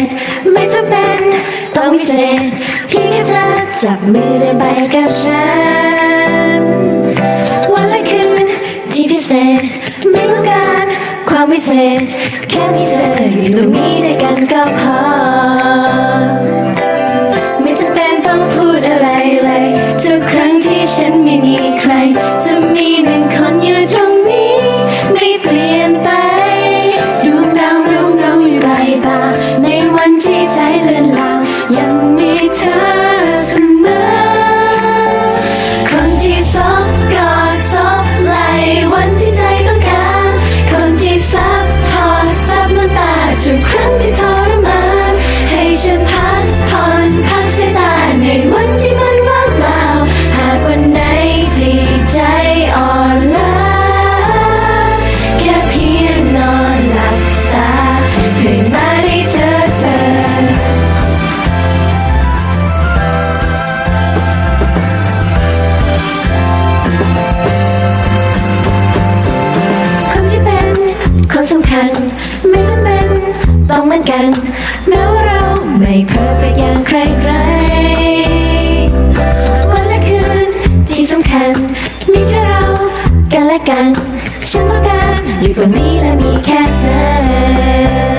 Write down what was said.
ษไม่จำเป็นต้องวิเศษเพียงแค่เธอจับมือเดินไปกับฉัน วันและคืนที่พิเศษไม่ต้องการความวิเศษ แค่มีเธออยู่ตรงนี้ด้วยกันก็พอ ไม่จำเป็นต้องพูดอะไรเลยทุกครั้งที่ฉันไม่มีใคร คัญ ไม่จำเป็นต้องเหมือนกัน แม้ว่าเราไม่เพอร์เฟกอย่างใครใครๆวันและคืนที่สำคัญ มีแค่เรากันและกัน ฉันต้องการอยู่ตรงนี้และมีแค่เธอ